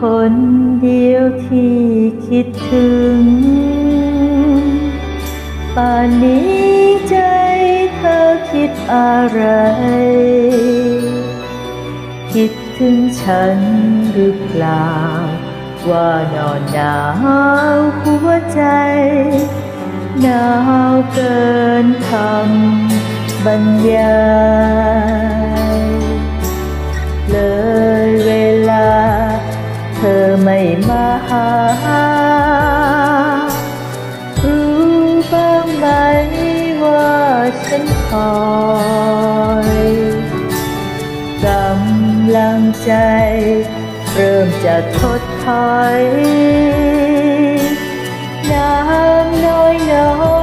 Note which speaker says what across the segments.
Speaker 1: คนเดียวที่คิดถึง ป่านนี้ใจเธอคิดอะไร คิดถึงฉันหรือเปล่า ว่านอนหนาวหัวใจหนาวเกินคำบรรยายเลยเวลาเธอ มาหา รู้บ้างไหมว่าฉันคอยกำลังใจ เริ่มจะทดถอย น้ำน้อยน้อย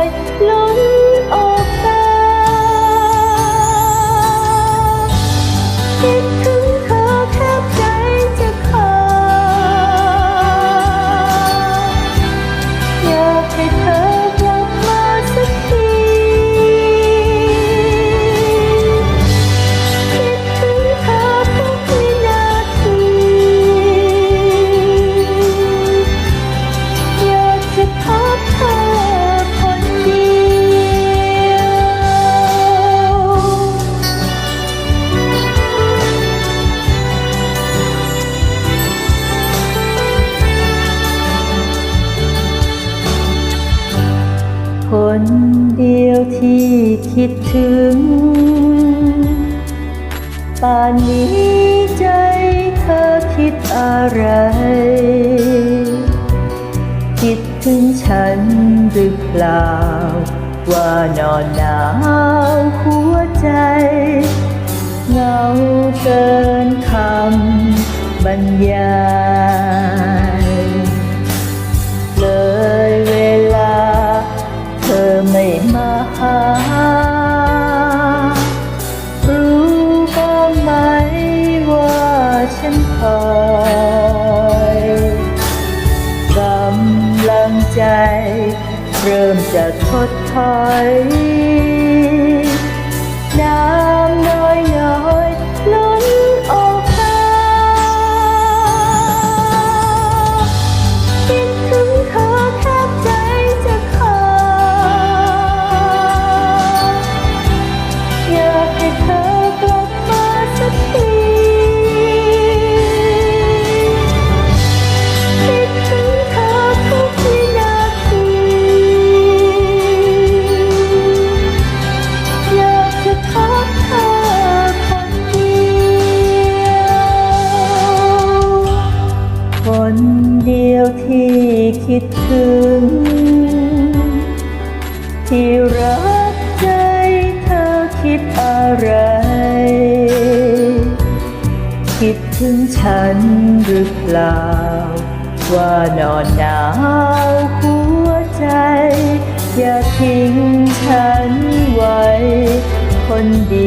Speaker 1: เดียวที่คิดถึง ป่านนี้ใจเธอคิดอะไร คิดถึงฉันหรือเปล่า ว่านอนหนาวหัวใจเหงาเกินคำบรรยายเลย ฉันคอยกำลังใจ เริ่มจะทดถอยน้ำน้อยน้อยล้น่คิดถึง ที่รักใจเธอคิดอะไร คิดถึงฉันหรือเปล่า ว่านอนหนาวหัวใจ อย่าทิ้งฉันไว้ คนดี